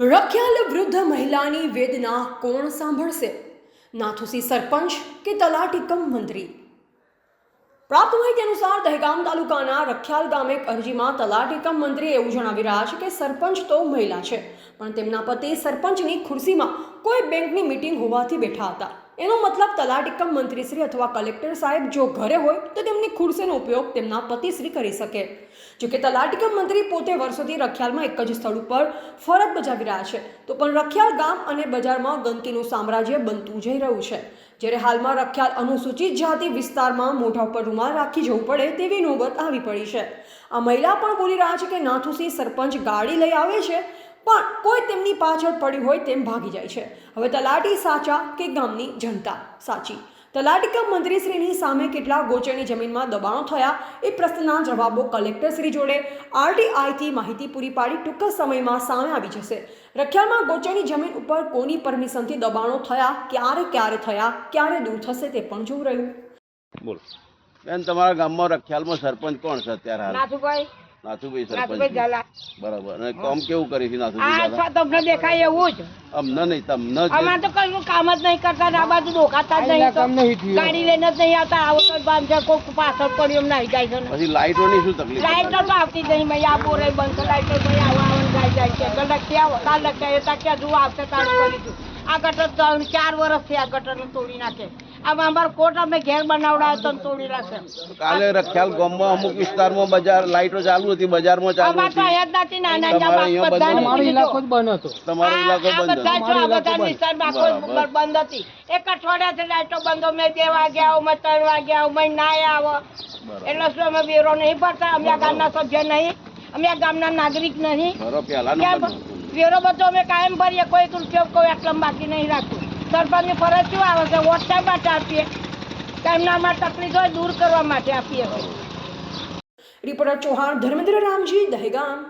રખ્યાલ વૃદ્ધ મહિલાની વેદના કોણ સાંભળશે? નાથુસી સરપંચ કે તલાટી કમ મંત્રી? પ્રાપ્ત માહિતી અનુસાર દહેગામ તાલુકાના રખ્યાલ ગામે એક અરજીમાં તલાટી કમ મંત્રીએ એવું જણાવી રહ્યા છે કે સરપંચ તો મહિલા છે, પણ તેમના પતિ સરપંચની ખુરશીમાં કોઈ બેંકની મિટિંગ હોવાથી બેઠા હતા. એનો મતલબ તલાટીકમ મંત્રીશ્રી અથવા કલેક્ટર સાહેબ જો ઘરે હોય, તો તેમની ખુરશીનો ઉપયોગ તેમના પતિશ્રી કરી શકે. જોકે તલાટીકમ તલાટી મંત્રી પોતે વર્ષોથી રખિયાલમાં એક જ સ્થળ ઉપર ફરજ બજાવી રહ્યા છે, તો પણ રખિયાલ ગામ અને બજારમાં ગંદકીનું સામ્રાજ્ય બનતું જઈ રહ્યું છે. જ્યારે હાલમાં રખિયાલ અનુસૂચિત જાતિ વિસ્તારમાં મોઢા ઉપર રૂમાલ રાખી જવું પડે તેવી નોબત આવી પડી છે. આ મહિલા પણ બોલી રહ્યા છે કે નાથુસી સરપંચ ગાડી લઈ આવે છે પણ કોઈ તેમની પાછળ પડ્યું હોય તેમ ભાગી જાય છે. હવે તલાટી સાચા કે ગામની જનતા? સાચી. તલાટી કમ મંત્રીશ્રીની સામે કેટલા ગોચરની જમીનમાં દબાણો થયા એ પ્રશ્નના જવાબો કલેક્ટરશ્રી જોડે આરટીઆઈથી માહિતી પૂરી પાડી ટૂંક સમયમાં સામે આવી જશે. રખિયામાં ગોચરની જમીન ઉપર કોની પરમિશનથી દબાણો થયા ક્યારે ક્યારે થયા ક્યારે દૂર થશે તે પણ જોવું રહ્યું. બોલો. બેન તમારા ગામમાં રખિયાલમાં સરપંચ કોણ છે અત્યારે નાથુભાઈ. નાથુભાઈ સરપંચ. બરાબર. અને કામ કેવું કરે છે નાથુભાઈ છ તમને દેખાય એવું જ. અમને નહીં તમને જ અમાર તો કશું કામ જ નહીં કરતા આ બાજુ ડોકાતા જ નહીં. ગાડી લઈને જ નહીં આવતા. આવો તો બાંધે કોક પાછળ પડ્યું એમ નાહી જાય છે પછી લાઈટો ની શું તકલીફ? લાઈટો તો આવતી જ નહીં મેં આ બોરે બંધ લાઈટો ભાઈ આવા આવવાનું જાય જાય છે. તો લખી આવો. કાલ લખી આવ્યો ત્યાં ક્યાં જુઓ આવશે તારું કરીશું આ ગટર ત્રણ ચાર વર્ષથી આ ગટર તોડી નાખે. આમાં અમારો કોટ અમે ઘેર બનાવડાવ્યો તો તોડી નાખે કાલે રખિયાલ ગામમાં અમુક વિસ્તારમાં બજાર લાઈટો ચાલુ હતી બજારમાં ચાલુ હતી. અહીંયા જ નથી નાના તમારે અહીંયા બધાને બંધ પૂછી તમારો ઇલાકો બંધ હતો. આ બધા. વિસ્તારમાં આખો બંધ હતી. એક અઠવાડિયાથી લાઈટો બંધ અમે બે વાગ્યા આવું મેં ત્રણ વાગ્યા આવું મેં ના આવો એટલે શું અમે વેરો નહીં ભરતા? અમે ગામના સભ્ય નહીં. અમે ગામના નાગરિક નહીં. વેરો બધો અમે કાયમ ભરીએ કોઈ રૂપિયો કોઈ આટલા બાકી નહીં રાખતું. સરપંચની ફરજ શું આવે છે? વોટ શા માટે આપીએ તેમનામાં તકલીફ દૂર કરવા માટે આપીએ. રિપોર્ટર ચૌહાણ, ધર્મેન્દ્ર રામજી, દહેગામ.